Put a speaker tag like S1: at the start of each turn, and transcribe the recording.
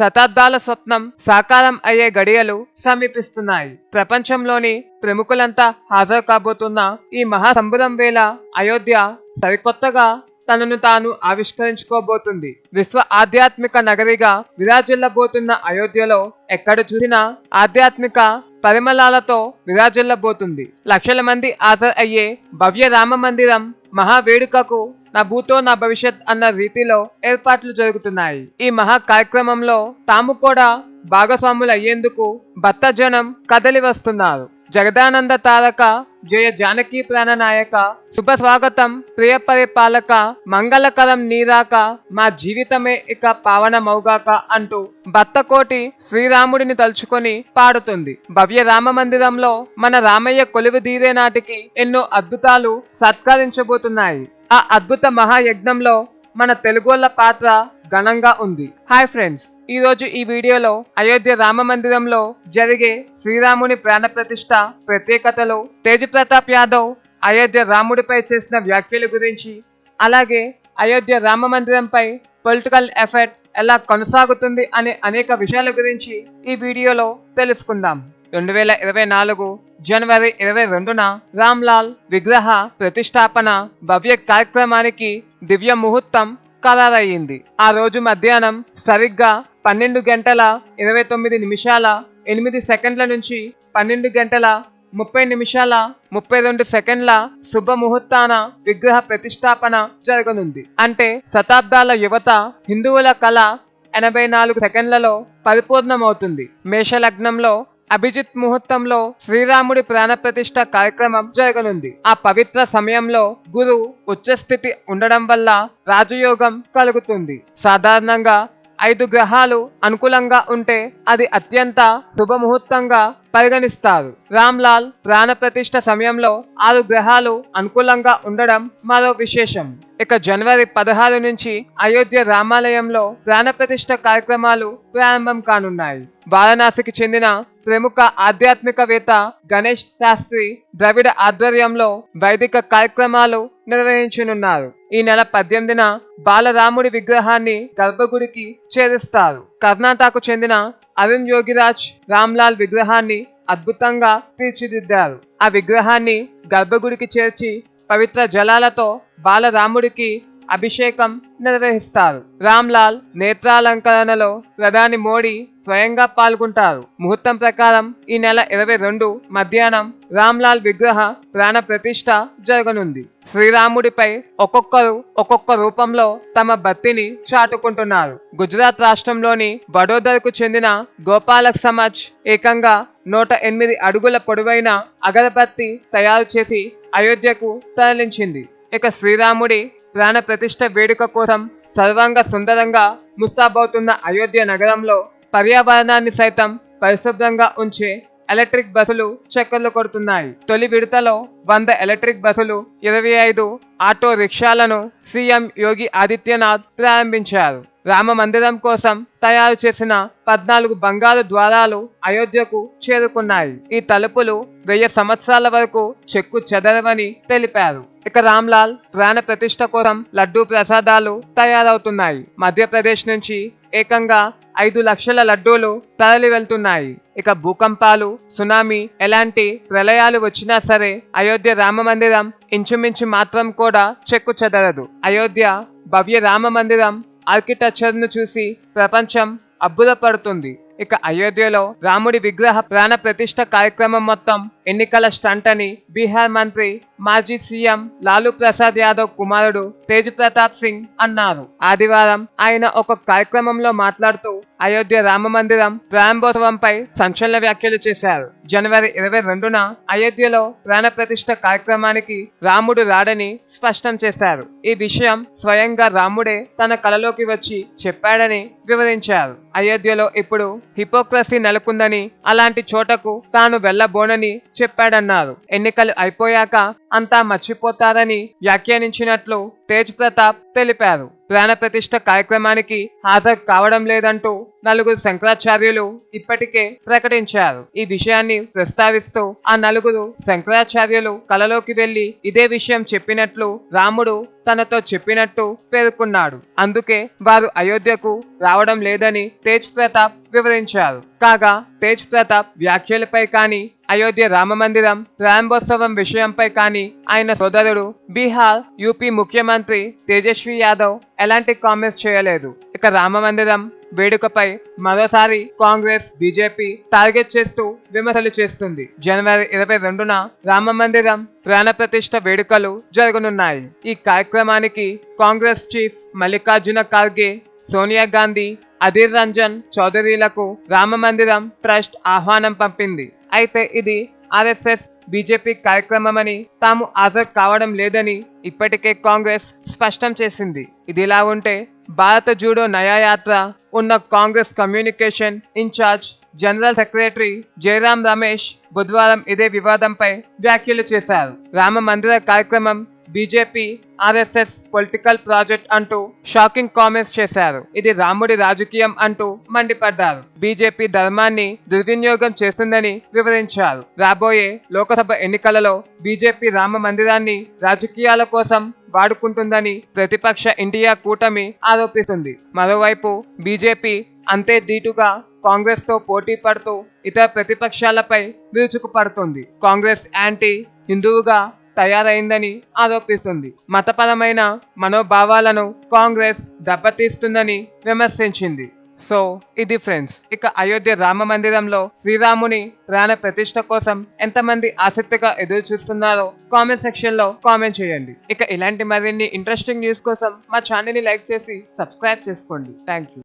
S1: శతాబ్దాల స్వప్నం సాకారం అయ్యే గడియలు సమీపిస్తున్నాయి. ప్రపంచంలోని ప్రముఖులంతా హాజరు కాబోతున్న ఈ మహాసంబురం వేళ అయోధ్య సరికొత్తగా తనను తాను ఆవిష్కరించుకోబోతుంది. విశ్వ ఆధ్యాత్మిక నగరిగా విరాజిల్లబోతున్న అయోధ్యలో ఎక్కడ చూసినా ఆధ్యాత్మిక పరిమళాలతో విరాజిల్లబోతుంది. లక్షల మంది హాజరు అయ్యే భవ్య రామ మందిరం మహా వేడుకకు నా భూతో నా భవిష్యత్ అన్న రీతిలో ఏర్పాట్లు జరుగుతున్నాయి. ఈ మహా కార్యక్రమంలో తాము కూడా భాగస్వాములు అయ్యేందుకు భర్త జనం కదలి వస్తున్నారు. జగదానంద తారక జయ జానకి ప్రాణనాయక శుభ స్వాగతం ప్రియ పరిపాలక మంగళకరం నీరాక మా జీవితమే ఇక పావనమౌగాక అంటూ భక్తకోటి శ్రీరాముడిని తలుచుకొని పాడుతుంది. భవ్య రామ మందిరంలో మన రామయ్య కొలువుదీరే నాటికి ఎన్నో అద్భుతాలు సత్కరించబోతున్నాయి. ఆ అద్భుత మహాయజ్ఞంలో మన తెలుగోళ్ళ పాత్ర ఘనంగా ఉంది. హాయ్ ఫ్రెండ్స్ ఈ రోజు ఈ వీడియోలో అయోధ్య రామ మందిరంలో జరిగే శ్రీరాముని ప్రాణ ప్రతిష్ట ప్రత్యేకతలు తేజ్ ప్రతాప్ యాదవ్ అయోధ్య రాముడిపై చేసిన వ్యాఖ్యల గురించి అలాగే అయోధ్య రామ మందిరంపై పొలిటికల్ ఎఫెక్ట్ ఎలా కొనసాగుతుంది అనే అనేక విషయాల గురించి ఈ వీడియోలో తెలుసుకుందాం. రెండు వేల ఇరవై నాలుగు జనవరి ఇరవై రెండున రామ్లాల్ విగ్రహ ప్రతిష్టాపన భవ్య కార్యక్రమానికి దివ్య ముహూర్తం ఖరారయ్యింది. ఆ రోజు మధ్యాహ్నం సరిగ్గా పన్నెండు గంటల ఇరవై తొమ్మిది నిమిషాల ఎనిమిది సెకండ్ల నుంచి పన్నెండు గంటల ముప్పై నిమిషాల ముప్పై రెండు సెకండ్ల శుభ ముహూర్తాన విగ్రహ ప్రతిష్టాపన జరగనుంది. అంటే శతాబ్దాల యువత హిందువుల కళ ఎనభై నాలుగు సెకండ్లలో పరిపూర్ణమవుతుంది. మేషలగ్నంలో అభిజిత్ ముహూర్తంలో శ్రీరాముడి ప్రాణ ప్రతిష్ట కార్యక్రమం జరగనుంది. ఆ పవిత్ర సమయంలో గురు ఉచ్చస్థితి ఉండడం వల్ల రాజయోగం కలుగుతుంది. సాధారణంగా ఐదు గ్రహాలు అనుకూలంగా ఉంటే అది అత్యంత శుభముహూర్తంగా పరిగణిస్తారు. రామ్లాల్ ప్రాణప్రతిష్ఠ సమయంలో ఆరు గ్రహాలు అనుకూలంగా ఉండడం మరో విశేషం. ఇక జనవరి పదహారు నుంచి అయోధ్య రామాలయంలో ప్రాణప్రతిష్ఠ కార్యక్రమాలు ప్రారంభం కానున్నాయి. వారణాసికి చెందిన ప్రముఖ ఆధ్యాత్మికవేత్త గణేష్ శాస్త్రి ద్రవిడ ఆధ్వర్యంలో వైదిక కార్యక్రమాలు నిర్వహించనున్నారు. ఈ నెల పద్దెనిమిదిన బాలరాముడి విగ్రహాన్ని గర్భగుడికి చేరుస్తారు. కర్ణాటకకు చెందిన అరుణ్ యోగిరాజ్ రామ్లాల్ విగ్రహాన్ని అద్భుతంగా తీర్చిదిద్దారు. ఆ విగ్రహాన్ని గర్భగుడికి చేర్చి పవిత్ర జలాలతో బాలరాముడికి అభిషేకం నిర్వహిస్తారు. రామ్లాల్ నేత్రాలంకరణలో ప్రధాని మోడీ స్వయంగా పాల్గొంటారు. ముహూర్తం ప్రకారం ఈ నెల ఇరవై రెండు మధ్యాహ్నం రామ్లాల్ విగ్రహ ప్రాణ ప్రతిష్ట జరగనుంది. శ్రీరాముడిపై ఒక్కొక్కరు ఒక్కొక్క రూపంలో తమ భక్తిని చాటుకుంటున్నారు. గుజరాత్ రాష్ట్రంలోని వడోదరకు చెందిన గోపాలక్ సమాజ్ ఏకంగా నూట ఎనిమిది అడుగుల పొడవైన అగరబత్తి తయారు చేసి అయోధ్యకు తరలించింది. ఇక శ్రీరాముడి ప్రాణ ప్రతిష్ట వేడుక కోసం సర్వాంగ సుందరంగా ముస్తాబవుతున్న అయోధ్య నగరంలో పర్యావరణాన్ని సైతం పరిశుభ్రంగా ఉంచే ఎలక్ట్రిక్ బస్సులు చక్కర్లు కొడుతున్నాయి. తొలి విడతలో వంద ఎలక్ట్రిక్ బస్సులు ఇరవై ఐదు ఆటో రిక్షాలను సీఎం యోగి ఆదిత్యనాథ్ ప్రారంభించారు. రామ మందిరం కోసం తయారు చేసిన పద్నాలుగు బంగారు ద్వారాలు అయోధ్యకు చేరుకున్నాయి. ఈ తలుపులు వెయ్యి సంవత్సరాల వరకు చెక్కు చెదరవని తెలిపారు. ఇక రామ్లాల్ ప్రాణ ప్రతిష్ఠ కోసం లడ్డూ ప్రసాదాలు తయారవుతున్నాయి. మధ్యప్రదేశ్ నుంచి ఏకంగా ఐదు లక్షల లడ్డూలు తరలి వెళ్తున్నాయి. ఇక భూకంపాలు సునామీ ఎలాంటి ప్రళయాలు వచ్చినా సరే అయోధ్య రామ మందిరం ఇంచుమించు మాత్రం కూడా చెక్కు చెదరదు. అయోధ్య భవ్య రామ మందిరం ఆర్కిటెక్చర్ను చూసి ప్రపంచం అబ్బురపడుతుంది. ఇక అయోధ్యలో రాముడి విగ్రహ ప్రాణ ప్రతిష్ట కార్యక్రమం మొత్తం ఎన్నికల స్టంట్ అని బీహార్ మంత్రి మాజీ సీఎం లాలూ ప్రసాద్ యాదవ్ కుమారుడు తేజ్ ప్రతాప్ సింగ్ అన్నారు. ఆదివారం ఆయన ఒక కార్యక్రమంలో మాట్లాడుతూ అయోధ్య రామ మందిరం ప్రారంభోత్సవంపై సంచలన వ్యాఖ్యలు చేశారు. జనవరి ఇరవై రెండున అయోధ్యలో ప్రాణప్రతిష్ఠ కార్యక్రమానికి రాముడు రాడని స్పష్టం చేశారు. ఈ విషయం స్వయంగా రాముడే తన కలలోకి వచ్చి చెప్పాడని వివరించారు. అయోధ్యలో ఇప్పుడు హిపోక్రసీ నెలకొందని అలాంటి చోటకు తాను వెళ్ళబోనని చెప్పాడన్నారు. ఎన్నికలు అయిపోయాక అంతా మర్చిపోతారని వ్యాఖ్యానించినట్లు తేజ్ ప్రతాప్ తెలిపారు. ప్రాణ ప్రతిష్ట కార్యక్రమానికి హాజరు కావడం లేదంటూ నలుగురు శంకరాచార్యులు ఇప్పటికే ప్రకటించారు. ఈ విషయాన్ని ప్రస్తావిస్తూ ఆ నలుగురు శంకరాచార్యులు కలలోకి వెళ్ళి ఇదే విషయం చెప్పినట్లు రాముడు తనతో చెప్పినట్టు పేర్కొన్నాడు. అందుకే వారు అయోధ్యకు రావడం లేదని తేజ్ ప్రతాప్ వివరించారు. కాగా తేజ్ ప్రతాప్ వ్యాఖ్యలపై కానీ అయోధ్య రామ మందిరం ప్రారంభోత్సవం విషయంపై కానీ ఆయన సోదరుడు బీహార్ యూపీ ముఖ్యమంత్రి తేజస్వి యాదవ్ ఎలాంటి కామెంట్స్ చేయలేదు. ఇక రామ మందిరం వేడుకపై మరోసారి కాంగ్రెస్ బీజేపీ టార్గెట్ చేస్తూ విమర్శలు చేస్తుంది. జనవరి ఇరవై రెండున రామ మందిరం ప్రాణప్రతిష్ఠ వేడుకలు జరగనున్నాయి. ఈ కార్యక్రమానికి కాంగ్రెస్ చీఫ్ మల్లికార్జున ఖార్గే సోనియా గాంధీ అధీర్ రంజన్ చౌదరీలకు రామ మందిరం ట్రస్ట్ ఆహ్వానం పంపింది. అయితే ఇది ఆర్ఎస్ఎస్ బీజేపీ కార్యక్రమమని తాము హాజరు కావడం లేదని ఇప్పటికే కాంగ్రెస్ స్పష్టం చేసింది. ఇదిలా ఉంటే భారత జూడో నయాయాత్ర ఉన్న Congress communication in charge general secretary Jairam Ramesh బుధవారం ఇదే వివాదంపై వ్యాఖ్యలు చేశారు. రామ మందిర కార్యక్రమం బీజేపీ ఆర్ఎస్ఎస్ పొలిటికల్ ప్రాజెక్ట్ అంటూ షాకింగ్ కామెంట్స్ చేశారు. ఇది రాముడి రాజకీయం అంటూ మండిపడ్డారు. బీజేపీ ధర్మాన్ని దుర్వినియోగం చేస్తుందని వివరించారు. రాబోయే లోకసభ ఎన్నికలలో బీజేపీ రామ మందిరాన్ని రాజకీయాల కోసం వాడుకుంటుందని ప్రతిపక్ష ఇండియా కూటమి ఆరోపిస్తుంది. మరోవైపు బీజేపీ అంతే ధీటుగా కాంగ్రెస్తో పోటీ పడుతూ ఇతర ప్రతిపక్షాలపై విరుచుకుపడుతుంది. కాంగ్రెస్ యాంటీ హిందువుగా తయారైందని ఆరోపిస్తుంది. మతపరమైన మనోభావాలను కాంగ్రెస్ దెబ్బతీస్తుందని విమర్శించింది. సో ఇది ఫ్రెండ్స్ ఇక అయోధ్య రామ మందిరంలో శ్రీరాముని ప్రాణ ప్రతిష్ట కోసం ఎంతమంది ఆసక్తిగా ఎదురు చూస్తున్నారో కామెంట్ సెక్షన్లో కామెంట్ చేయండి. ఇక ఇలాంటి మరిన్ని ఇంట్రెస్టింగ్ న్యూస్ కోసం మా ఛానల్ని లైక్ చేసి సబ్స్క్రైబ్ చేసుకోండి. Thank you